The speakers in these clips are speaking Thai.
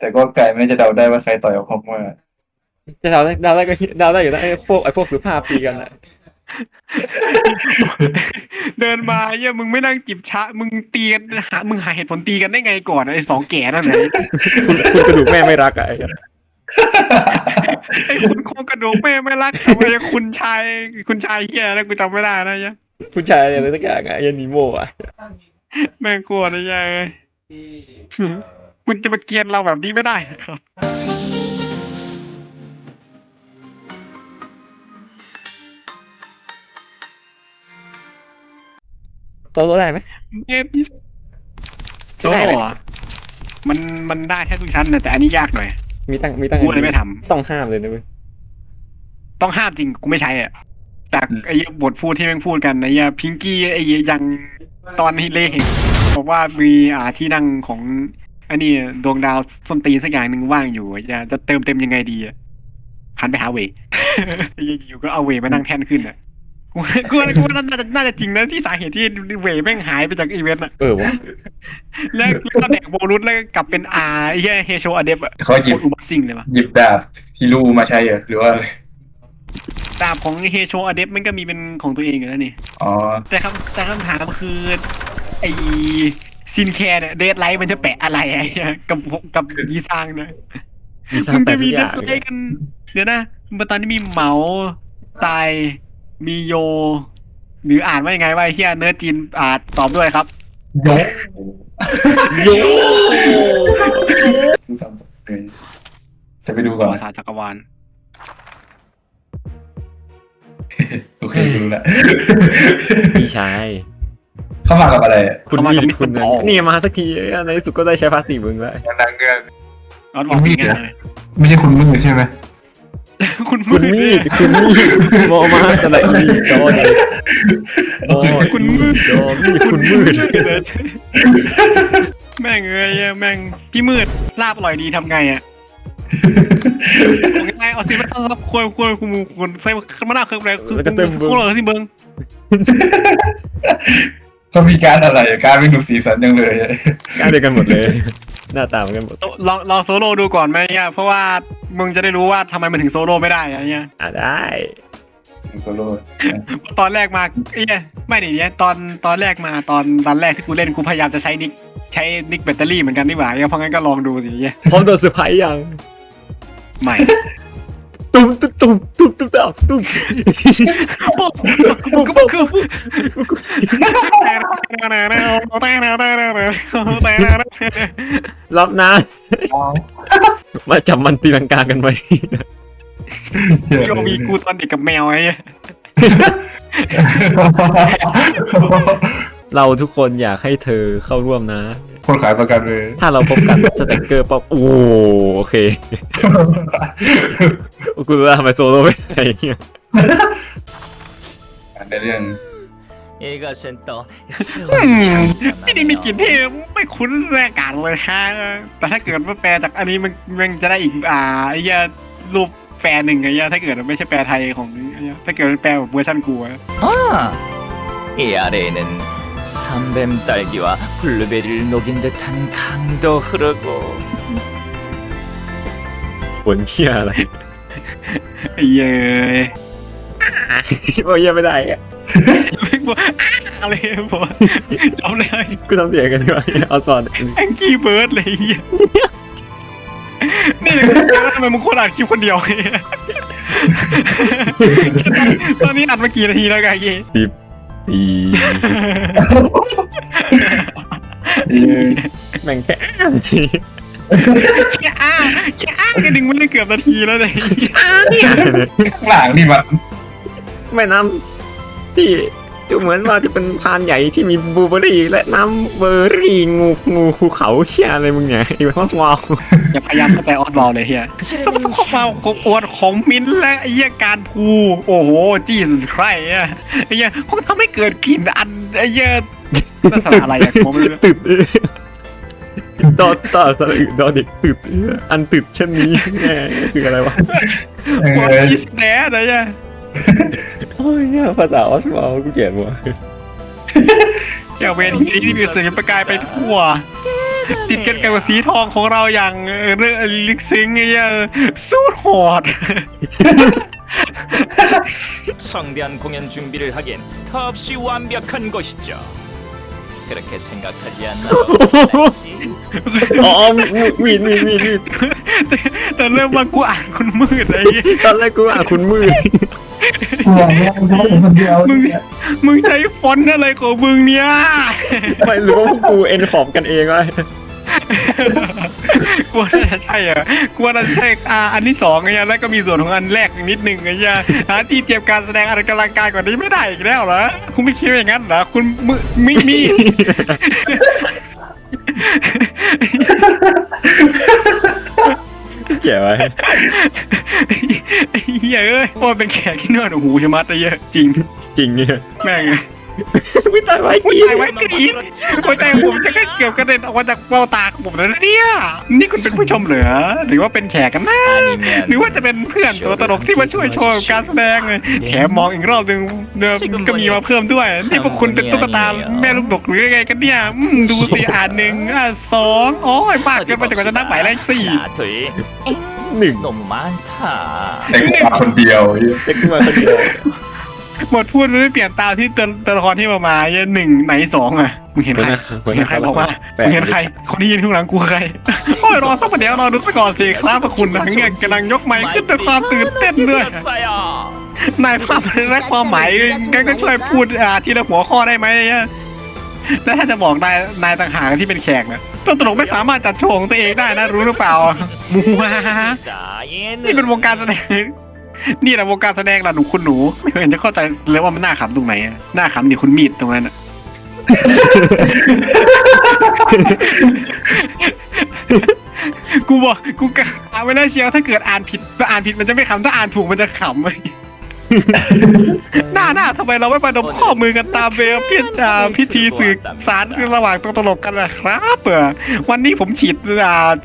แต่ก็ไก่ไม่น่าจะเดาได้ว่าใครต่อยกับผมว่าจะเดาได้เดาได้ก็เดาได้อยู่นะไอ้พวกไอ้พวกสุภาพตีกันอะเดินมาเหี้ยมึงไม่นั่งจิบชามึงตีกันหามึงหาเหตุผลตีกันได้ไงก่อนไอ้สองแก่นั่นเลยคุณคุณกระดูกแม่ไม่รักอะไอ้เหี้ยไอ้คุณโครงกระดูกแม่ไม่รักทำไมคุณชายคุณชายเฮียนะกูจำไม่ได้นะเหี้ยผู้ชายอะไรสักอย่างอะไอ้เหี้ยันนิโมอะแม่งกลัวนะเหี้ยเอ้ย คุณจะมาเกลียนเราแบบนี้ไม่ได้ครับ โตโตได้ไหมเกมนี้โอ้โหมันมันได้แค่ทุกชั้นนะแต่อันนี้ยากหน่อย มีตั้งมีตั้งกูเลยไม่ทำ ต้องห้ามเลยนะเว้ยต้องห้ามจริงกูไม่ใช้อะจากไอ้บทพูดที่แม่งพูดกันไอ้เหี้ยพิงกี้ไอ้ยังตอนนี้เล่เห็นบอกว่ามีอ่าที่นั่งของ อันนี้ดวงดาวส้นตีนสักอย่างหนึ่งว่างอยู่จะจะเติมเต็มยังไงดีอะหันไปหาเวไอ้เหี้ยอยู่ก็เอาเวมานั่งแทนขึ้นอะกูกูกูว่าน่าจะน่าจะจริงนะที่สาเหตุที่เวแม่งหายไปจากอีเวนต์อะเออวะแล้วแล้วก็แดกโบรุษแล้วก็กลับเป็นอาไอ้เหี้ยเฮโชอเดฟอะเขาหยิบ โคตรอุบัติสิ่งเลยว่ะหยิบดาบฮิรูมาใช้เหรอหรือว่าอะไรดาบของเฮโชอเดฟมันก็มีเป็นของตัวเองอยู่แล้วนี่ อ๋อแต่คำแต่คำถามคือไอ ซินแคร์เนี่ยเดทไลท์มันจะแปะอะไรไอ้เหี้ยกับกับยีซางเนี่ยมีสร้างมันแต่จะทุมีกอเดย่าทงไลท์กัน เดี๋ยวนะมันตอนนี้มีเหมาตายมีโย หรืออ่านว่ายังไงว่าไอ้เฮียเนื้อจีนอ่าตอบด้วยครับ โยโยจะไปดูก่อน ภาษาจักรวาลโอเคดูแลวพี่ชาย เข้ามากับอะไรคุณมีคุณนะนี่มาสักทีในที่สุดก็ได้ใช้ภาษีมึงแล้วนางเงือกออสบอกอย่างเงี้ยเลยไม่ใช่คุณมือใช่ไหมคุณคุณมีดคุณมีดมอมาสไลด์มีดอดอดคุณมืดดอมีดคุณมืดแม่งเอ้ยแม่งพี่มืดลาบอร่อยดีทำไงอะยังไงเอาสิมาซับควรควรคุณคุณใส่มะนาวเครื่องแรกคือพวกเราสิเบิ้ง เขามีการอะไรการไม่ดูสีสันยังเลยกล้าเดียวกันหมดเลย หน้าตาเหมือนกันหมดลองลองโซโล่ดูก่อนไหมเนี่ยเพราะว่ามึงจะได้รู้ว่าทำไมมันถึงโซโล่ไม่ได้อะเนี่ยอะได้โซโล่ตอนแรกมาเอ้ยไม่ดิเนี่ยตอนตอนแรกมาตอนตอนแรกที่กูเล่นกูพยายามจะใช้นิกใช้นิกแบตเตอรี่เหมือนกันนี่หว่าเนี่ยเพราะงั้นก็ลองดูสิเนี่ยพร้อมโดนเซอร์ไพรส์ยัง ใหม่ ตุ้มตุ้มตุ้มตุ้มตุ้มตุ้มตุ้มปุ๊บปุ๊บปุ๊บปุ๊บปุ๊บรับนะมาจับมันตีลังกากันไว้โยมีกูตอนเด็กกับแมวไอ้เราทุกคนอยากให้เธอเข้าร่วมนะ คนขายประกันเลย ถ้าเราพบกันสเต็กเกอร์ป๊อปโอ้โอเคกูรู้แล้วทำไมโซโล่ไม่ใส่เนี่ย ในเรื่อง 映画戦と ที่นี่มีกลิ่นที่ไม่คุ้นแรกกันเลยฮะแต่ถ้าเกิดว่าแปลจากอันนี้มันมันจะได้อีกอ่าไอ้เหี้ยรูปแปลหนึ่งไอ้เหี้ยถ้าเกิดไม่ใช่แปลไทยของไอ้เหี้ยถ้าเกิดเป็นแปลแบบเวอร์ชันกูอะ ああエアレーネン 三遍딸기와 블루베리를 녹인 듯한 강도 흐르고 ผลเชี่ยอะไร ไอ้เหี้ย โอ้ยยังไม่ได้อะ บอกอะไรบอกจำเลย กูทำเสียงกันดีกว่าเอาสอน แองกี้เบิร์ดเลยไอ้เหี้ยนี่ทำไมมึงโคตรอ่านคลิปคนเดียวเนี่ยตอนนี้อัดมากี่นาทีแล้วกันไอ้เหี้ย ปี เ ออแม่งแค่อ้างทีแค่อ้าแค่อ้ากันหนึ่งมันได้เกือบนาทีแล้วเลยข้างหลังนี่มันแม่น้ำที่ ดูเหมือนว่าจะเป็นพานใหญ่ที่มีบลูเบอร์รี่ และน้ำเบอร์รี่งูงูภูเขาเชี่ยอะไรมึงเนี่ยไอ้พอสวาวอย่าพยายามเข้าใจออสบอลเลยเฮียสมมติข้อความของอวดของมิ้นท์และไอ้เหี้ยการพูโอ้โหจีสใครอะไอ้เหี้ยคงทำให้เกิดกลิ่นอันไอ้เหี้ยนั่นสาระอะไรอะผมไม่รู้ตึดดอต่อสระอึดอเด็กตึดอันตึดเช่นนี้แน่คืออะไรวะเอวออจีสแดดอะไรเงี้ย โอ้ยเนี่ยภาษาออสวาวกูเกลียดว่ะ เจ้าเวรที่ที่มีเสียงประกายไปทั่ว ติดกันกับสีทองของเราอย่างเออเรื่องลิกซิงไอ้เหี้ยสู้โหด 성대한 공연 준비를 하기엔 더없이 완벽한 것이죠. 그렇게 생각하지 않나요? 씨? อ๋อมีดมีดมีดมีด แต่แต่เริ่มมากูอ่านคุณมืดไอ้เหี้ย ตอนแรกกูอ่ะคุณมืด กูบอกว่ากูเป็นคนเดียว มึงมึงใช้ฟอนต์อะไรของมึงเนี่ย ไม่รู้ว่าพวกกูเอ็นขอบกันเองวะ กลัวน่าจะใช่เหรอกลัวน่าจะใช่อ่าอันที่สองไงแล้วก็มีส่วนของอันแรกอีกนิดหนึ่งไงเหี้ยหาที่เตรียมการแสดงอะไรกำลังกายกว่านี้ไม่ได้อีกแล้วเหรอคุณไม่คิดว่าอย่างนั้นเหรอคุณมึมีมี เจ๋วไว้ไอ้เหี้ยเอ้ยว่าเป็นแขกที่นวดหูชะมัดไอ้เหี้ยจริง จริงเนี่ย แม่ง ไม่ตายไว้กิตายไว้กีดหัวใจผมจะก็เกี่ยวกระเด็นออกมาจากเบ้าตาของผมนะเนี่ยนี่คุณเป็นผู้ชมเหรอหรือว่าเป็นแขกกันนะหรือว่าจะเป็นเพื่อนตัวตลกที่มาช่วยโชว์การแสดงเลยแถมมองอีกรอบหนึ่งเดิมก็มีมาเพิ่มด้วย นี่พวกคุณเป็นตุ๊กตาแม่ลูกดกหรือยัไงกันเนี่ยดูสิอ่านหนึ่งอะสองอ๋อมากเกินไปจากว่าจะนับหมาแล้วสี่หนึ่งหนุ่มมันท่าเต่มาคนเดียวเต่มาคนเดียว หมดพูดไม่เปลี่ยนตาที่ตัวตัวละครที่มามาเหี้หนึ่งไหนสองอะมึงเห็นใคร เห็นใครบอกว่าเห็นใคร คนที่ยืนข้างหลังกูใครโอ้ยรอสักประเดี๋ยวรอดูสักก่อนสิครับพระคุณนะเนี่ยกำลังยกไม้ขึ้นด้วยความตื่นเต้นเลยนายภาพและความหมายแกก็ช่วยพูดอ่าทีละหัวข้อได้ไหมเนี่ยแล้วถ้าจะบอกนายนายต่างหากที่เป็นแขกนะตัวตลกไม่สามารถจัดโชว์ตัวเองได้นะรู้หรือเปล่ามัวนี่เป็นวงการแสดง นี่แหละวงการแสดงละหนูคุณหนู ไม่เห็นจะเข้าใจเลยว่ามันน่าขำตรงไหนอะน่าขำดิคุณมีดตรงนั้นอะกูบอกกูกะเอาไว้แล้วเชียวถ้าเกิดอ่านผิดก็อ่านผิดมันจะไม่ขำถ้าอ่านถูกมันจะขำเว้ยหน้าหน้าทำไมเราไม่มาดมข้อมือกันตามเวลพิจาพิธีสื่อสารระหว่างตัวตลกกันนะครับเออวันนี้ผมฉีด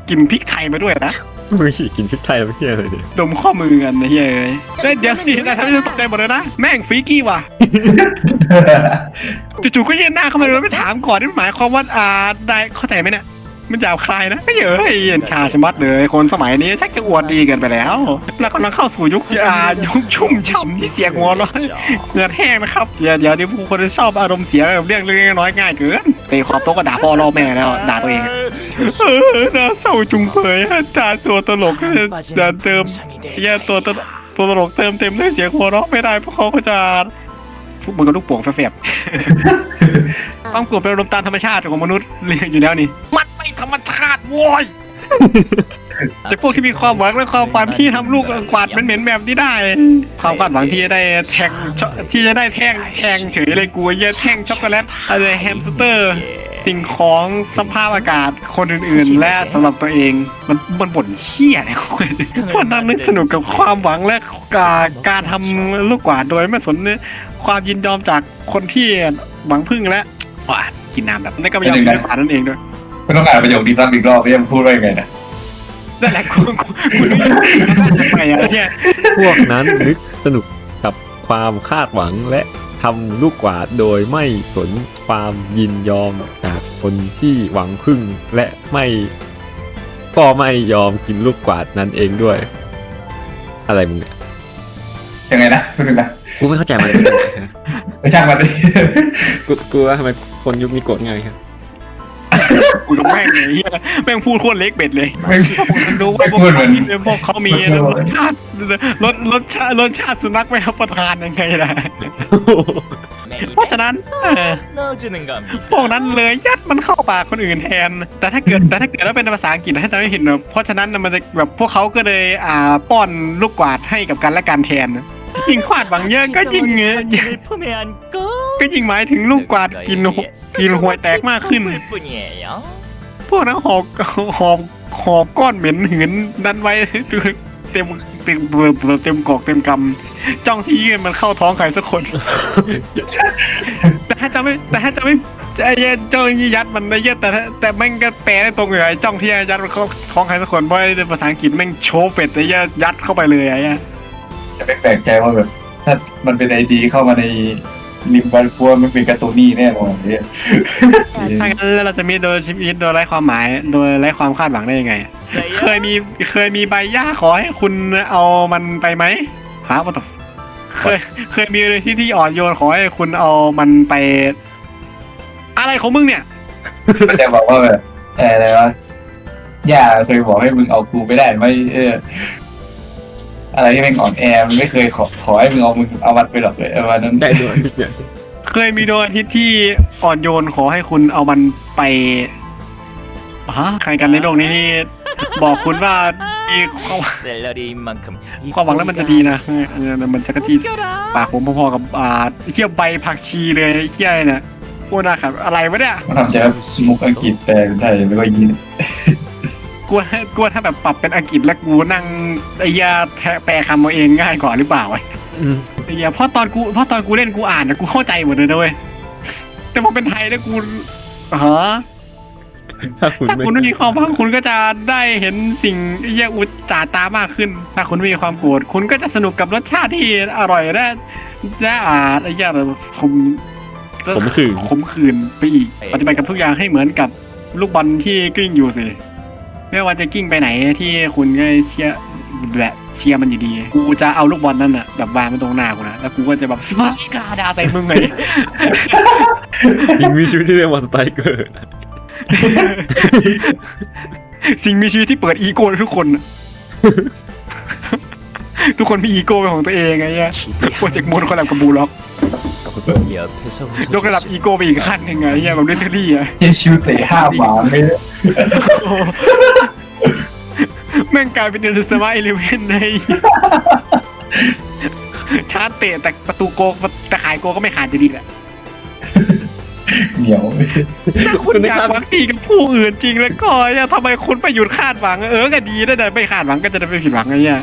กลิ่นพริกไทยมาด้วยนะ มึงฉีกกินพริกไทยแล้วไม่เชื่อเลยดิดมข้อมือกันนะเฮ้ยเฮ้ยเดี๋ยวสินะทำให้ฉันตกใจหมดเลยนะ แม่งฟรีกี้ว่ะ จู่ๆก็ยืนหน้าเข้ามาเลยไม่ถามก่อนนี่มันหมายความว่าอ่าได้เข้าใจไหมเนี่ย มันหยาบคายนะไม่เยอะไอ้เหี้ยชาชะมัดเลย คนสมัยนี้ชักจะอวดดีเกันไปแล้วเรากำลังเข้าสู่ยุคอ่ายุคชุ่มฉ่ำที่เสียงหัวเร้อยเหงื่อแห้งนะครับเดี๋ยวเดี๋ยวนี้ผู้คนจะชอบอารมณ์เสียแบบเรื่องเล็กๆน้อยๆง่ายเกินเตะขอบโต๊ะก็ด่าพ่อรอแม่แล้วด่าตัวเองเออ น่าเศร้าจุงเผยอาจารย์ตัวตลกจะเติมแย่ตัวตลกตัวตลกเติมเต็มด้วยเสียงหัวเราะไม่ได้เพราะเขาก็จะทุกมือกับลูกโป่งแฝบๆความโกรธเป็นอารมณ์ตามธรรมชาติของมนุษย์เรียนอยู่แล้วนี่ มันไม่ธรรมชาติโว้ยแต่พวกที่มีความหวังและความฝันที่ทำลูกกวาดเหม็นๆแบบนี้ได้ความคาดหวังที่จะได้แทงช็อที่จะได้แท่งแทงเฉยเลยกูไอ้เหี้ยแท่งช็อกโกแลตอะไรแฮมสเตอร์ สิ่งของสภาพอากาศคนอื่นๆ และสำหรับตัวเองมันมันบ่นเขี้ยอะไรของมันคนนั่งนึกสนุกกับความหวังและการการทำลูกกวาดโดยไม่สนความยินยอมจากคนที่หวังพึ่งและว่ากินน้ำแบบนั่นก็ไม่ยอมกินลูกกวาดนั่นเองด้วยไม่ต้องอ่านประโยคนี้ซ้ำอีกรอบไม่ยังพูดว่ายังไงนะนั่นแหละคุณคุณคุณทำไมอะเนี่ยพวกนั้นนึกสนุกกับความคาดหวังและทำลูกกวาดโดยไม่สน ความยินยอมจากคนที่หวังพึ่งและไม่ก็ไม่ยอมกินลูกกวาดนั้นเองด้วย อะไรมึงเนี่ยยังไงนะพูดถึงนะกูไม่เข้าใจมันไม่ช่างมันดิกูกูว่าทำไมคนยุคนี้โกรธง่ายครับกูกับแม่งเลยเหี้ยแม่งพูดโคตรเล็กเบ็ดเลยไม่ดูว่าพวกพูดเหมือนที่พวกเขามีรสชาติรสรสชาติรสชาติสุนัขไม่รับประทานยังไงล่ะเพราะฉะ นั้นเออ 넣어주는 겁니다. พวกนั้นเลยยัดมันเข้าปากคนอื่นแทน แต่ถ้าเกิดแต่ถ้าเกิดว่าเป็นภาษาอังกฤษให้จะไม่ผิดนะเพราะฉะนั้นน่ะมันจะแบบพวกเขาก็เลยอ่าป้อนลูกกวาดให้กับกันและกันแทนยิ่งควาดหวังเยอะก็ยิ่งเงี้ย 사진을 품에 안고 ก็ยิ่งหมายถึงลูกกวาดกินหัวกินหวยแตกมากขึ้น 을 뿐이에요. พวกนั้นหอบหอบหอบก้อนเหม็นหืนดันไว้เต็ม เต็มเต็มเต็มกอกเต็มกำจ้องที่ยื่นมันเข้าท้องใครสักคน แต่ถ้าจะไม่แต่ถ้าจะไม่ไอ้เหี้ยจ้องยัดมันไอ้เหี้ยแต่ถ้าแต่แม่งก็แปลได้ตรงเลยไอ้จ้องที่ยัดมันเข้าท้องใครสักคนเพราะไอ้ภาษาอังกฤษแม่งโชว์เป็ดไอ้เหี้ยยัดเข้าไปเลยไอ้เหี้ยจะไม่แปลกใจว่าแบบถ้ามันเป็นไอดีเข้ามาใน ลิมบันพัวมันเป็นการ์ตูนี่แน่นอนเนี่ยถ้างั้นแล้วเราจะมีโดยชีวิตโดยไร้ความหมาย โดยไร้ความคาดหวังได้ยังไง เคยมีเคยมีใบหญ้าขอให้คุณเอามันไปไหมฮะว่าตเคยเคยมีที่ที่อ่อนโยนขอให้คุณเอามันไป อะไรของมึงเนี่ยก็จะบอกว่าแบบเอออะไรวะย่าเคยบอกให้มึงเอากูไปได้ไหมเออ อะไรที่แม่นอ่อนแอมันไม่เคยขอขอให้มึงเอามึงเอาวัดไปหรอกเลยวันนั้นได้ด้วยเคยมีดวงอาทิตย์ที่อ่อนโยนขอให้คุณเอามันไปฮะใครกันในโลกนี้ที่บอกคุณว่ามีความหวังแล้วมันจะดีนะมันจะกระจีปากผมพอๆกับอ่าเขี้ยวใบผักชีเลยเขี้ยเนี่ยพูดนะครับอะไรวะเนี่ยมันทำจากมุกอังกฤษแปลเป็นไทยแล้วก็ยิน กลัวกลัวถ้าแบบปรับเป็นอังกฤษแล้วกูนั่งไอ้ยาแทะแปลคำเอาเองง่ายกว่าหรือเปล่าวะอืมไอ้ยาเพราะตอนกูเพราะตอนกูเล่นกูอ่านนะกูเข้าใจหมดเลยนะเว้ยแต่พอเป็นไทยแล้วกูฮะถ้าคุณถ้าไม่คุณไม่มีความหวังคุณก็จะได้เห็นสิ่งไอ้เหี้ยอุจจาตามากขึ้น ถ้าคุณไม่มีความโกรธคุณก็จะสนุกกับรสชาติที่อร่อยและและอาจไอ้เหี้ยชมผมคือขมขื่นไปอีกปฏิบัติกับทุกอย่างให้เหมือนกับลูกบอลที่กลิ้งอยู่สิ ไม่ว่าจะกิ้งไปไหนที่คุณก็เชียร์แบบเชียร์มันอยู่ดี กูจะเอาลูกบอลนั่นอะแบบวางไว้ตรงหน้ากูนะแล้วกูก็จะแบบสปาชิกาดาใส่มึงไงยิงมีชีวิตที่เรียกว่าสไตรเกอร์สิ่งมีชีวิตที่เปิดอีโก้ทุกคน ทุกคนมีอีโก้ของตัวเองไงเนี่ยโปรเจกต์มอนคอลแลบกับบูล็อก ยกระดับอีโก้ไปอีกขั้นหนึ่งไงเนี่ยแบบลิเทอรี่อะเฮ้ยชิวเตะห้าหมาไม่ได้แม่งกลายเป็นเดนสมาเอเลเวนในชาร์จเตะแต่ประตูโกแต่ขายโกก็ไม่ขาดจะดีแหละเหนียวถ้าคุณอยากหวังดีกับผู้อื่นจริงแล้วก็เนี่ยทำไมคุณไปหยุดคาดหวัง เออก็ดีนะแต่ไม่คาดหวังก็จะได้ไม่ผิดหวังไงเนี่ย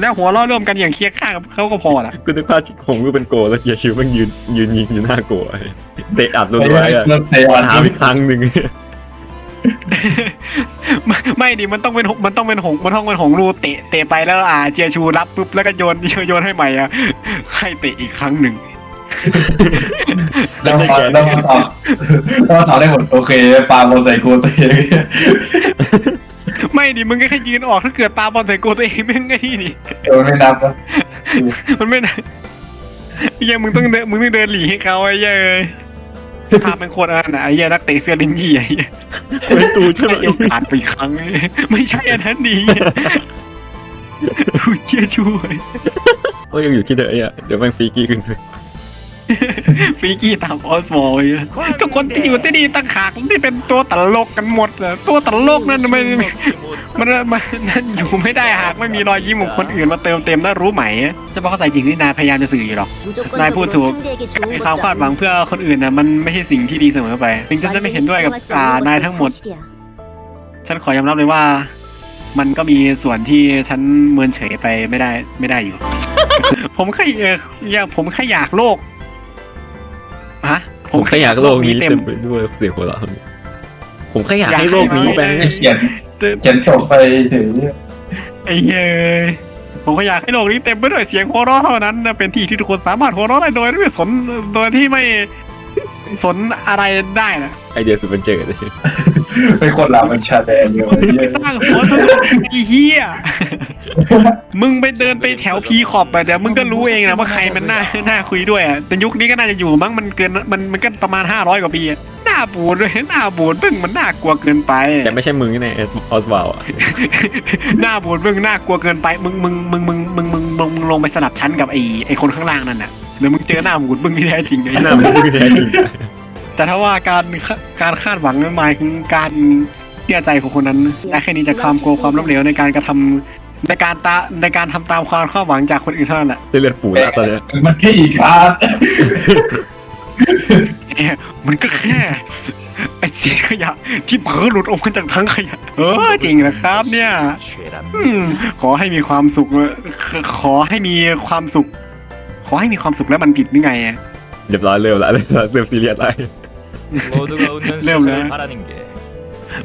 แล้วหัวเราะร่วมกันอย่างเคียงข้างกับเขาก็พอละคุณนึกภาพผมก็เป็นโกแล้วเฮียชิวแมันยืนยืนยิงอยู่หน้าโกะเตะอัดลงไว้อะรถเตะปัวัญนหาอีกครั้งหนึ่งไม่ไม่ดิมันต้องเป็นหงมันต้องเป็นหงมันต้องเป็นหงรูเตะเตะไปแล้วอ่าเจียชูรับปุ๊บแล้วก็โยนโยนให้ใหม่อะให้เตะอีกครั้งหนึ่งแล้วมาแล้วมาตอบแล้วมาตอบได้หมดโอเคปาโมใส่กูเตะ ไม่ดิมึงก็แค่ยืนออกถ้าเกิดปาบอลใส่โกตัวเองไม่งไงนี่เออไม่นับนะมันไม่ได้ไอ้เหี้ยังมึงต้องเดินมึงต้องเดินหลีให้เขาไอ้เหี้ยเอ้ยภาพเป็นโคตรอันนั้นนะไอ้เหี้ยนักเตะเสื้อลินยี่ไอ้เหี้ยเป็นตูใช่ไหมให้โอกาสไปอีกครั้ง ไม่ใช่อันนั้นดีดูเชื่อช่วยโอ้ยยังอยู่ที่เดิมอะเดี๋ยวแม่งฟรีกี้ขึ้นไป ฟีกี้ตามออสมอลเลยทุกคนที่อยู่ที่นี่ตั้งขากที่เป็นตัวตลกกันหมดเลยตัวตลกนั่นไม่มันมันนั่นอยู่ไม่ได้หากไม่มีรอยยิ้มของคนอื่นมาเติมเต็มน่ารู้ไหมจะบอกเขาใส่จริงที่นายพยายามจะสื่ออยู่หรอกนายพูดถูกไอ้ความคาดหวังเพื่อคนอื่นนะมันไม่ใช่สิ่งที่ดีเสมอไปถึงฉันจะไม่เห็นด้วยกับอ่านายทั้งหมด ฉันขอยอมรับเลยว่า มันก็มีส่วนที่ฉันเมินเฉยไปไม่ได้ไม่ได้อยู่ ผมแค่เอออยากผมแค่อยากโลกฮะ ผมแค่อยากโลกนี้เต็มไปด้วยเสียงหัวเราะผมแค่อยากให้โลกนี้ไปเขียนเต็มเขียนจบไปถึงไอ้เหี้ยผมก็อยากให้โลกนี้เต็มไปด้วยเสียงหัวเราะเท่านั้นนะเป็นที่ที่ทุกคนสามารถหัวเราะได้โดยไม่สนโดยที่ไม่สนอะไรได้นะไอเดียสุดเป็นเจิดเลยเป็นคนลามันชาแดนเดียวสร้างหัวสนุกไอ้เหี้ย มึงไปเดินไปแถวพีขอบไปเดี๋ยวมึงก็รู้เองนะว่าใครมันน่าน่าคุยด้วยอะแต่ยุคนี้ก็น่าจะอยู่มั้งมันเกินมันมันก็ประมาณห้าร้อยกว่าปีอะหน้าบูดด้วยหน้าบูดเพิ่งมันน่ากลัวเกินไปแต่ไม่ใช่มึงแน่ออสวาลอะหน้าบูดเพิ่งน่ากลัวเกินไปมึงมึงมึงมึงมึงมึงมึงมึงลงไปสลับชั้นกับไอ้ไอ้คนข้างล่างนั่นน่ะเดี๋ยวมึงเจอหน้าบูดมึงที่แท้จริงไอ้หน้ามึงไม่แท้จริงแต่ถ้าว่าการการคาดหวังนั้นหมายถึงการเชื่อใจของคนนั้นและแค่นี้จากความกลัวความล้มเหลวในการกระทำ ในการตาในการทำตามความคาดหวังจากคนอื่นเท่านั้นแหละ ได้เลือดปูแล้วตอนเนี้ย มันแค่อีกครั้ง เนี่ยมันก็แค่ไอเสียงขยะที่เผลอหลุดออกมาจากทั้งขยะ เออจริงนะครับ เนี่ย อืมขอให้มีความสุขเออขอให้มีความสุข ขอให้มีความสุขแล้วมันผิดหรือไงอะ เรียบร้อยเริ่มแล้วเริ่มซีเรียสแล้ว 모두가 웃는 네, 세상을 네. 바라는 게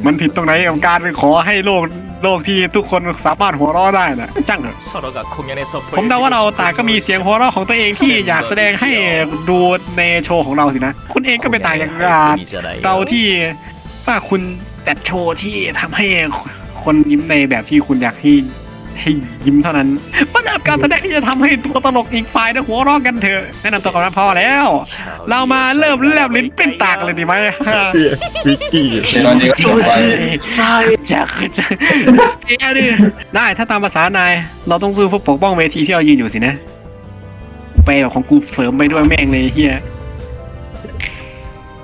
มันผิดตรงไหนกับการไปขอให้โลกโลกที่ทุกคนสามารถหัวเราะได้นะจังผมเดาว่าเราต่างก็มีเสียงหัวเราะของตัวเองที่อยากแสดงให้ดูในโชว์ของเราสินะ คุณเองก็เป็นต่างอย่ากเราที่ว่าคุณจัดโชว์ที่ทำให้คนยิ้มในแบบที่คุณอยากที่ ให้ยิ้มเท่านั้นมันแบบการแสดงที่จะทำให้ตัวตลกอีกฝ่ายนะหัวเราะกันเถอะแนะนำตัวกันมาพอแล้ว เรามาเริ่มแลบลิ้นเป็นตากเลยดีไหมวิกกี้เดี๋ยวตอนนี้ก็จบไปจะจะเสียดิได้ถ้าตามภาษานายเราต้องซื้อเพื่อปกป้องเวทีที่เรายืนอยู่สินะไปแบบของกูเสริมไปด้วยแม่งเลยเฮีย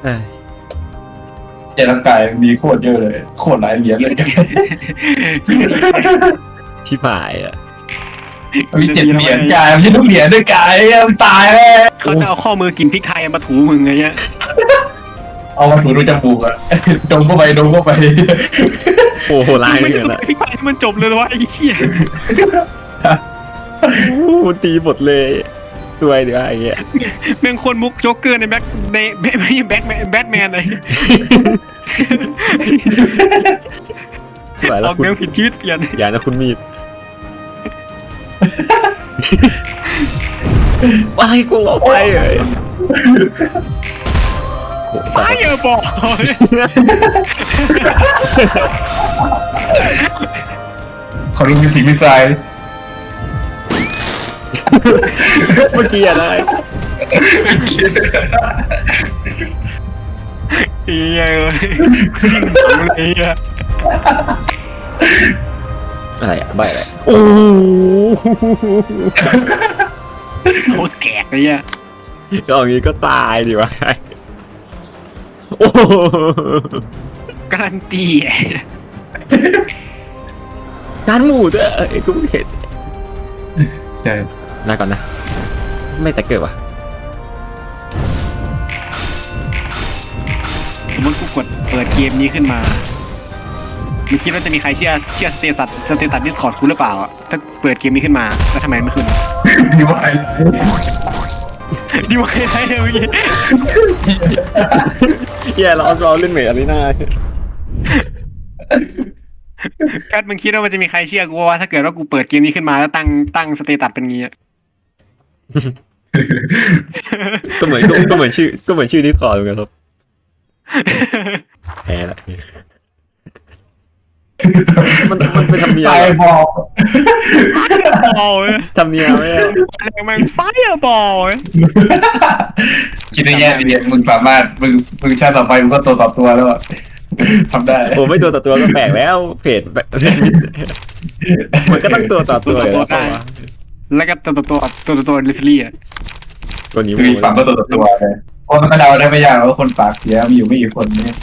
เอ้ยเจร่างกายมีโคตรเยอะเลย โคตรหลายเหรียญเลย ชิบหายอะมีเจ็ดเหรียญกายไม่ใช่ทุกเหรียญด้วยกายมันตายแล้วเขาจะเอาข้อมือกินพริกไทยมาถูมึงไงเนี่ยเอามาถูดูจมูกอะดมเข้าไปดมเข้าไปโอ้โหลายไม่เลยได้นะพริกไทยให้มันจบเลยวะไอ้เหี้ยโอ้โหตีหมดเลยด้วยเดี๋ยวไอ้เงี้ยแม่งคนมุกโจ๊กเกอร์ในแบ็คในไม่ใช่แบ็คแมนแบทแมนเลยชิบหายอแล้อวกคุณแนวผิดชีวิตเปลี่ยนอย่านะคุณมีด ว้ายกูเอาไปเลยโอ้โหไฟเออบอกเขารู้วิธีวิจัยเมื่อกี้อะไรเฮียเอ้ยเฮีย อะไรอะใบอะไรโอ้โหโคตรแตกเลยเฮียก็อย่างงี้ก็ตายดิวะโอ้โหการันตีจานหมูด้วยเอ้ยกูเพิ่งเห็นใช่นาก่อนนะ ไม่แต่เกิดวะสมมติกูกดเปิดเกมนี้ขึ้นมา มึงคิดว่าจะมีใครเชื่อเชื่อสเตตัสสเตตัสดิสคอร์ดกูหรือเปล่าอะถ้าเปิดเกมนี้ขึ้นมาแล้วทำไมไม่ขึ้น ดีวายดีว่าใครได้เลยเมื่อกี้แย่เราเราเล่นเมทอันนี้น่ากัดมึงคิดว่ามันจะมีใครเชื่อกูว่าถ้าเกิดว่ากูเปิดเกมนี้ขึ้นมาแล้วตั้งตั้งสเตตัสเป็นงี้อะก็เหมือนก็ก็เหมือนชื่อก็เหมือนชื่อนี้ก่อนเหมือนกันครับแพ้ละ มันมันเป็นธรรมเนียมตายอะบอกบอลเว้ยธรรมเนียมไม่เอาอะไรแม่งไฟบอลเว้ยคิดได้แย่ดีมึงสามารถมึงมึงชาติต่อไปมึงก็ตัวต่อตัวแล้วอะทำได้โอ้ไม่ตัวต่อตัวก็แปลกแล้วเพจแบบมันก็ต้องตัวต่อตัวอยู่แล้วเปล่าวะแล้วก็ตัวตัวตัวตัวตัวลิฟลี่อะตัวนี้คืออีกฝั่งก็ตัวต่อตัวเลยเพราะมันก็เดาได้ไม่ยากว่าคนปากเสียมีอยู่ไม่กี่คนเนี่ย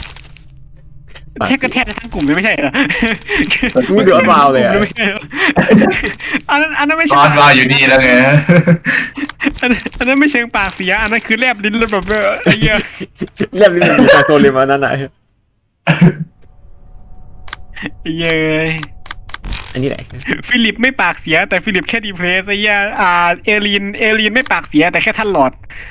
ปากแทบก็แทบจะทั้งกลุ่มเลยไม่ใช่เหรอมึงดูอันวาวเลยอะ ไม่ใช่เหรออันนั้นอันนั้นไม่ตใช่อนมาอยู่นี่แล้วไงอันนั้นอันนั้นไม่เชิงปากเสียอันนั้นคือแลบลิ้นแล้วแบบเออไอ้เหี้ยเรียบรีบมีการตัวเรียมานั่นไหนะไอ้เหี้ยอันนี้ไหนฟิลิปไม่ปากเสียแต่ฟิลิปแค่ดีเพรสไอ้เหี้ยอ่าเอลีนเอลีนไม่ปากเสียแต่แค่ท่านหลอดแต่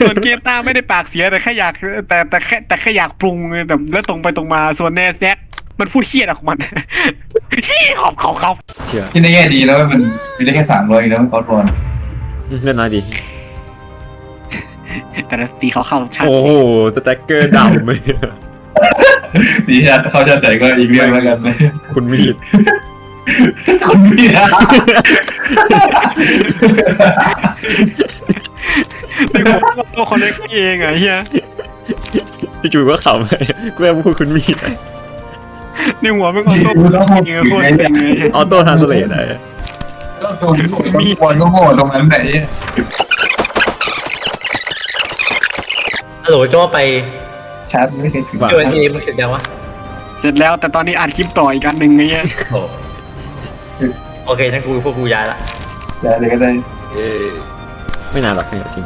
ส่วนเกมต้าไม่ได้ปากเสียแต่แค่อยากแต่แต่แค่แต่แค่อยากปรุงแบบแล้วตรงไปตรงมาส่วนแนสแน็คมันพูดเฮี้ยอะไรของมันเฮี้ยขอบขอบขอบเชื่อที่ในแง่ดีแล้วมันมีได้แค่สามร้อยแล้วคอร์สบอลเล่นน้อยดี แต่ละตีเขาเข้าชาติโอ้โหสแต็กเกอร์ดำเลยดีชาติเขาจะไหนก็อีกเรื่องแล้วกันเลยคุณมีด คนนี้นะในหัวก็ตัวคอนเนคเองอะเฮียจู่ๆก็ขำเลยกูแอบพูดคุณมีดในหัวมันก็ตัวดูแล้วเองโคตรเองเลยออโต้ทรานสเลทอะไรแล้วตัวมีบอลก็โง่ตรงนั้นไหนฮัลโหลจะว่าไปชาร์จไม่เคยถึงว่าเจอเอมึงเสร็จยังวะเสร็จแล้วแต่ตอนนี้อัดคลิปต่ออีกอันหนึ่งไงเงี้ย โอ้โอเคงั้นกูพวกกูย้ายละแล้วเลยก็ได้เอ้ยไม่นานหรอกจริง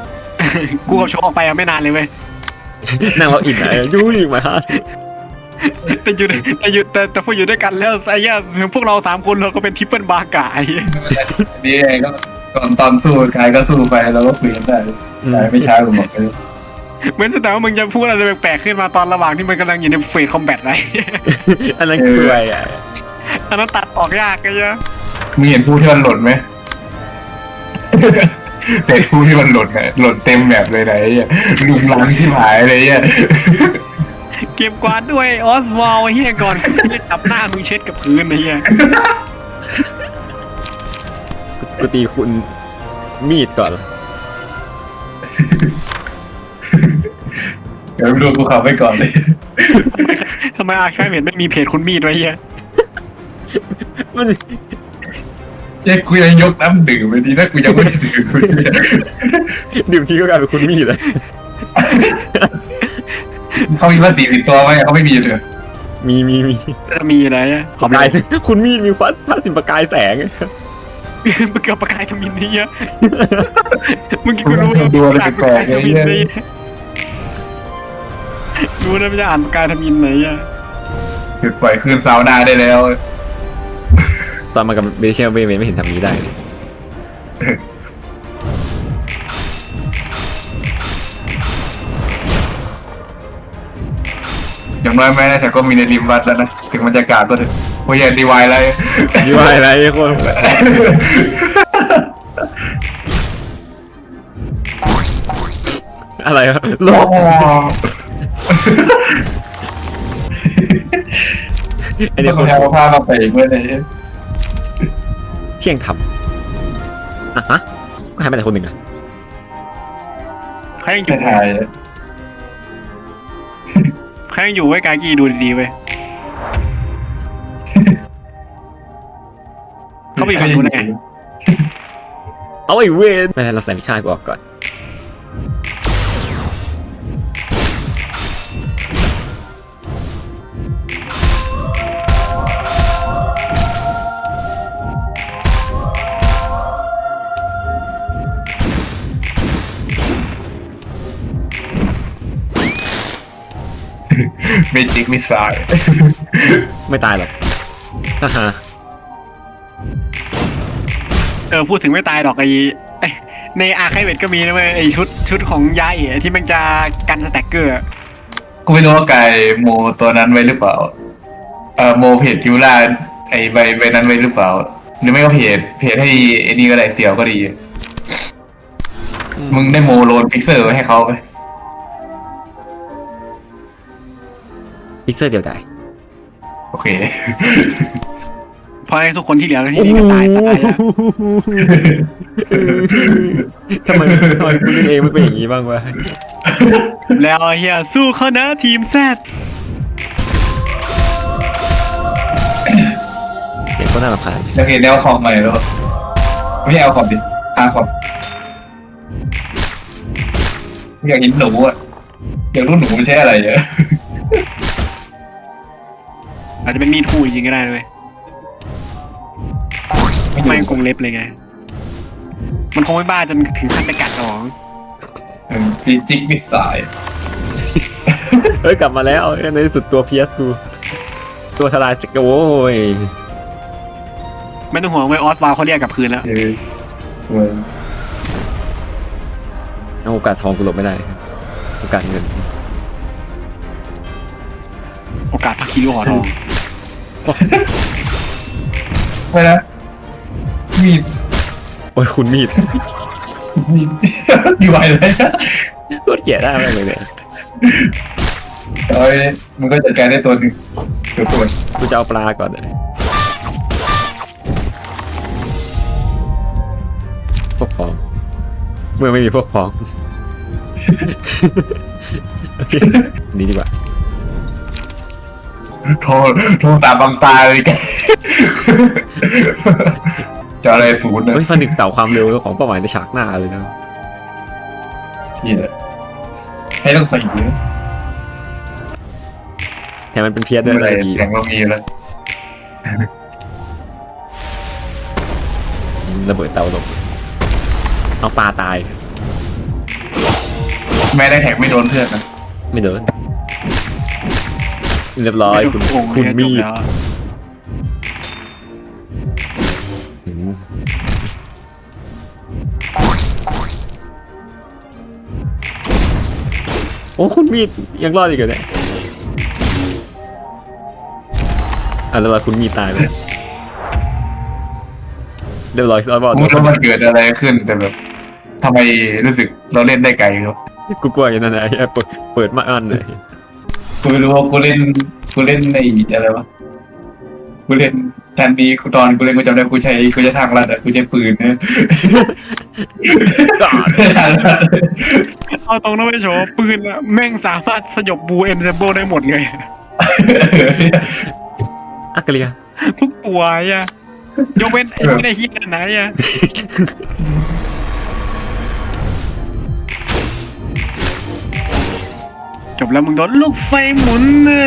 กูกับโชว์ออกไปอะไม่นานเลยเว้ยนั่งเราอินอะยูอีกมาฮะแต่อยู่แต่อยู่แต่แต่พออยู่ด้วยกันแล้วไอ้เหี้ยพวกเราสามคนเราก็เป็นทริปเปิลบาร์กาไอ้เหี้ยนี่ไงก็ก่อนตอนสู้กายก็สู้ไปแล้วก็คุยกันได้แต่ไม่ช้าผมบอกเลยเหมือนแต่ว่ามึงจะพูดอะไรแปลกๆขึ้นมาตอนระหว่างที่มันกำลังอยู่ในเฟสคอมแบทอะไรอันนั้นคืออะไรอะอันนั้นตัด ออกยากไงเยอะมึงเห็นผู้ที่มันหล่นไหม เศษผู้ที่มันหล่นน่ะหล่นเต็มแบบเลยนะไอ้เหี้ยลุงลังที่หายเลยไอะเก็บกวาดด้วยออสวอลเฮียก่อนที่จะจับหน้ามึงเช็ดกับพื้นไอ้เฮียกูตีคุณมีดก่อน เดี๋ยวดูกูขับไปก่อนเลย ทำไมอาคาเห็นไม่มีเพจคุณมีดไว้เฮีย มันเอ้ยกูยังยกน้ำดื่มไปดีนะกูยังไม่ได้ดื่มเลยดื่มทีก็กลายเป็นคุณมีดแล้วเขามีภาษีติดตัวไหมเขาไม่มีเลย มีมีมีจะมีอะไรอะขอปไม่ระกายได้คุณมีดมีฟัดฟัดสิบประกายแสงมึงเกือบประกายทมินนี่เฮียมึงกินกูรู้ดูอะไรแปลกๆทไอ้มินเหี้ยนี่รู้นะไม่จะอ่านประกายทมินไหนอะหยุดปล่อยคืนซาวนาได้แล้ว ตอนมากับเบเชลเบเมไม่เห็นทำนี้ได้เลยอย่างน้อยแม่แต่ก็มีในริมวัดแล้วนะ ถึงบรรยากาศก็เถอะโอ้ยอย่าดีวายอะไรยี่ว่าอะไรไอ้คนอะไรวะโลโอ้กโหไอเด็กคคนนเอาผ้ามาใส่เมื่อไหร่เที่ยงทำอะฮะก็หายไปไหนคนหนึ่งอะใครยังอยู่ไม่ถ่ายใครยังอยู่ไว้กากีดูดีๆเว้ยเขาไปฝั่งนู้นได้ไงเอาไอ้เวนไม่เป็นไรเราใส่พิฆาตกูออกก่อน ม่จิกไม่สายไม่ตายหรอกฮ่าฮ่าเออพูดถึงไม่ตายดอกไอ้ไอ้ในอาร์คเวทก็มีนะเว้ยไอ้ชุดชุดของยาเอ๋ที่มันจะกันสแต็กเกอร์อะกูไม่รู้ว่าไก่โมตัวนั้นไว้หรือเปล่า เอ่อโมเพจคิวล่าไอใบใบนั้นไว้หรือเปล่า หรือไม่ก็เพจเพจให้ไอ้นี่ก็ได้เสี่ยวก็ดี มึงได้โมโลนฟิกเซอร์ไว้ให้เขาไหม พิกเซอร์เดียวได้ โอเค เพราะไอ้ทุกคนที่เหลือที่นี่ก็ตายซะแล้วทำไมทำไมคุณเล่นเองมันเป็นอย่างนี้บ้างวะ แล้วไอ้เฮียสู้เขานะทีมแซดเสียงก็น่ารำคาญแล้วเห็นแนวคอมใหม่แล้วไม่ใช่เอาคอมดิอาคอมอยากเห็นหนูอะอยากรู้หนูใช้อะไรอะ อาจจะเป็นมีดคู่จริงๆก็ได้เลยไม่งกรงเล็บเลยไง มันคงไม่บ้าจนถึงขั้นไปกัดหรอกจิจิกมิดสายเฮ้ยกลับมาแล้วในที่สุดตัวเพียสกูตัวทลายสกโอ้ยไม่ต้องห่วงไว้ยออสวาลเขาเรียกกลับคืนแล้วเออสวยเอาโอกาสทองกูหลบไม่ได้ครับโอกาสเงิน โอกาสพักคิริวหอทอง ไปนะมีดโอ้ยคุณมีดมีด ดีไวเลยโคตรเกลียดได้มากเลยเนี่ยเอ้ยมันก็จัดการได้ตัวหนึงเดี๋ยวปวดกูจะเอาปลาก่อนเลยพวกพ้องเมื่อไม่มีพวกพ้อง โอเคนี่ดีกว่า โทรโทรตามบางตาเลยแกจะอะไรศูนย์นะเฮ้ยฟันดึกเต่าความเร็วของเป้าหมายในฉากหน้าเลยนะที่เนี่ยให้ต้องใส่เยอะแถมมันเป็นเพียสด้วยอะไรอะไรดีอย่างเรามีแล้วระเบิดเตาลมเอาปลาตาย แม่ได้แท็กไม่โดนเพื่อนนะ ไม่เดิน เรียบร้อยคุณโอ้โหคุณเหี้ยมีจบดแล้วอืมโอ้คุณมีดยังรอดอีกเหรอเนี่ยอะแล้วคุณมีดตายไปแล้วเรียบร้อยซอสบอลกูไม่รู้มันเกิดอะไรขึ้นแต่แบบทำไมรู้สึกเราเล่นได้ไกลครับ กูกลัวอย่างนั้นนะไอ้เหี้ยเปิดเปิดมาอันเลย กูไม่รู้ว่ากูเล่นกูเล่นในอะไรวะกูเล่นชั้นนี้กูตอนกูเล่นกูจำได้กูใช้กูจะทางรัดอะกูใช้ปืนนะก่อนเอาตรงนั้นไปโชว์ปืนอะแม่งสามารถสยบบูเอ็มเซมโบได้หมดเลยอักเลียทุกตัวอะยกเว้นไอ้ไม่ได้ฮิตไหนอะ จบแล้วมึงโดนลูกไฟหมุนนะ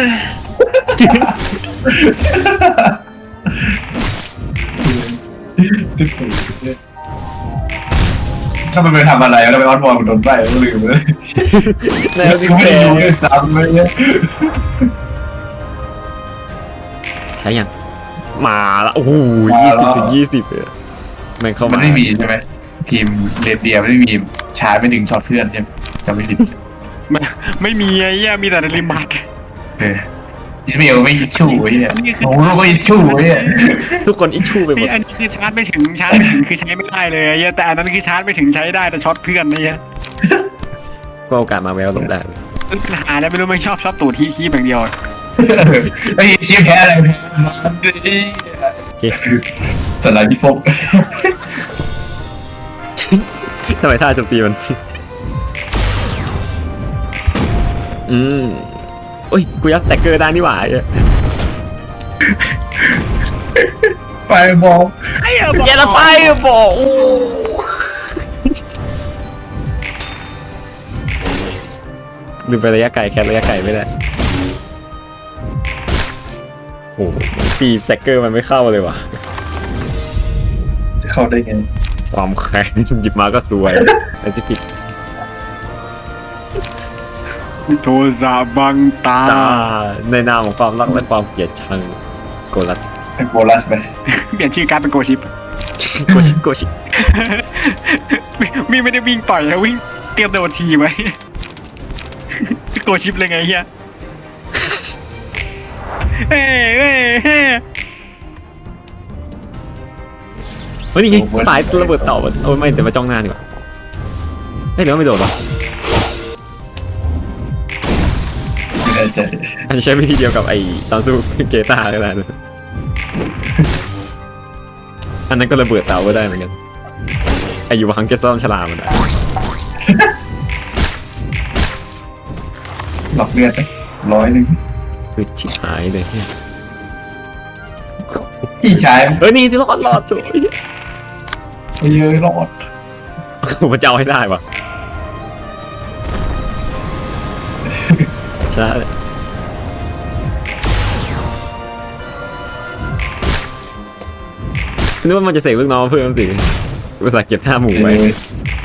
ถ้ามันไปทำอะไรแล้วไปออนบอลมันโดนใบก็ลืมเลยแนวกูซิงไม่แคได้ร์ดูด้วยซ้ำเลยเนี่ยใช่ยังมาละโอ้โหยี่สิบถึงยี่สิบเลยแม่งเข้ามัมานไม่มีใช่ไหมทีมเรเดียไม่ได้มีชาร์จไปถึงช็อตเพื่อนใช่ไหมจำไม่ผิด ไม่ไม่มีไอ้เหี้ยมีแต่ในริมบัตเอออิสเมลไม่อิชชูไอ้เนี่ยนี่คือโอ้โหก็อิชชูไอ้เนี่ยทุกคนอิชชูไปหมนี่ดอันนี้คือชาร์จไม่ถึงชาร์จไม่ถึงคือใช้ไม่ได้เลยไอ้เหี้ยแต่อันนั้นคือชาร์จไม่ถึงใช้ได้แต่ช็อตเพื่อนไอ้เหี้ยก็โอกาสมาแววลงได้เลยมันปัญหาแล้วไม่รู้ไม่ชอบชอบตูดที่ขี้อย่างเดียวไอ้เชียแพ้อะไรแพ้มันดิโอเคสลายพี่ฟกทำไมท่าโจมตีมัน อืมโอ้ยกูยัดแตกเกอร์ได้นี่หว่าไอ้เหี้ยไปบอกไอ้เหี้ยอย่าละไปบอกอู้ดูไประยะไกลแค่ระยะไกลไม่ได้โอ้โหตีแตกเกอร์มันไม่เข้าเลยว่ะ จะเข้าได้ไงความแข็งหยิบมาก็สวยอันที่ผิด โทสะบังตาตาในนามของความรักและความเกลียดชังโกรัสเป็นโบลัสไปเปลี่ยนชื่อการเป็นโกชิป โกชิโกชิมีไม่ได้วิ่งต่อยนะวิ่งเตรียมโดนทีไว้ โกชิปเลยไงเฮียเฮ้เฮ้เฮ้เฮ้ยนี่ไงสายระเบิดเต่ามันโอ้ยไม่แต่มาจ้องหน้าดีกว่าเฮ้ยเดี๋ยวไม่โดดหรอ อันนี้ใช้วิธีเดียวกับไอ้ตอนสู้เกตาเลยนะอันนั้นก็ระเบิดเต่าก็ได้เหมือนกัน ไอ้อยู่ฮังเกสตอนฉลามมันอะหลอกเลือดไปร้อยหนึ่งคือชิบหายเลยเนี่ยพี่ชายเฮ้ยนี่ที่รอดรอดจุ๊ยไปเยอะรอดมันจะเอาให้ได้ปะใช่นึ กว่ามันจะเสกลูกน้องมาเพิ่มสิบริษัทเก็บท่าหมูไว้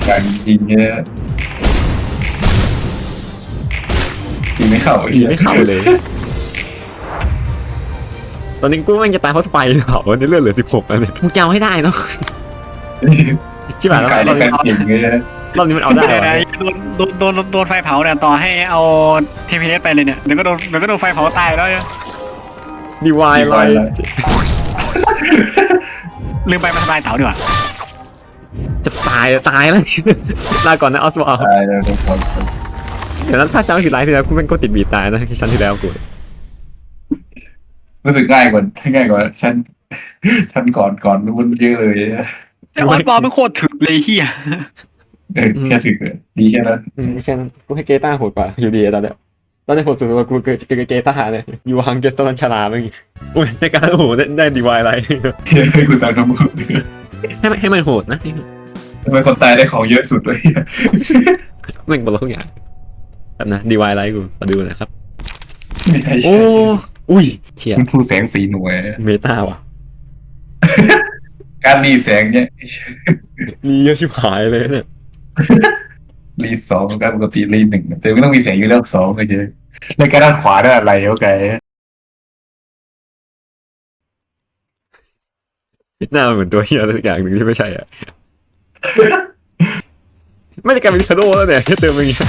การจริงเนี่ยจริงไม่เข้าอีไม่เข้าเลย ตอนนี้กูแม่งจะตายเพราะสไปร์หรือเปล่าวันนี้เลือดเหลือสิบหกแล้วเนี่ยมึงจะเอาให้ได้เนาะชิบหายแล้วขายรในอบการนี้เก่งเลยนะรอบนี้มันเอาได้เดี๋ยววะนะโดนโดนโดนโดนไฟเผาเนี่ยต่อให้เอาเทพีเนสไปเลยเนี่ยเดี๋ยวก็โดนเดี๋ยวก็โดนไฟเผาตายแล้วเนี่ยดีวายไลท์ ลืมไปมันทำลายเต๋าดีกว่าจะตายจะตายแล้ว ลาก่อนนะออสวอลตายแล้วทุกคนเดี๋ยวนั้นถ้าจำไม่ผิดไลท์ที่แล้วกูเป็นก็ติดบีบตายนะที่ชั้นที่แล้วกูรู้สึกง่ายกว่าง่ายกว่าฉันฉันก่อนก่อนรู้มันเยอะเลยแต่ออสบอลมันโคตรถึกเลยเฮียเออแค่ถึงเลยดีแค่นั้นอืมแค่นั้นกูให้เกต้าโหดกว่าอยู่ดีตอนเนี้ย ตอนนี้ผมสุดว่ากูเกิดเกต้าเนี่ยอยู่ฮังเกตตอนชลาเมื่อกี้อุ้ยในการโอ้โหได้ได้ดีวายไลท์ให้กูสั่งทำมือให้มันให้มันโหดนะทำไมคนตายได้ของเยอะสุดเลยแม่งบนทุกอย่างแบบนะดีวายไลท์กูมาดูนะครับไม่ใช่โอ้อุ้ยเฉียดมันฟูแสงสีหน่วย เมตาว่ะ การรีแสงเนี่ยรีเยอะชิบหายเลยเนี่ย รีสองการปกติรีหนึ่งแต่ไม่ต้องมีแสงอยู่แล้วสองก็เยอะแล้วการด้านขวาได้อะไรโอเคหน้ามันเหมือนตัวเฮียอะไรสักอย่างหนึ่งที่ไม่ใช่อะ ไม่ได้กลายเป็นคาโดแล้วเนี่ยแค่เติมอย่างเงี้ย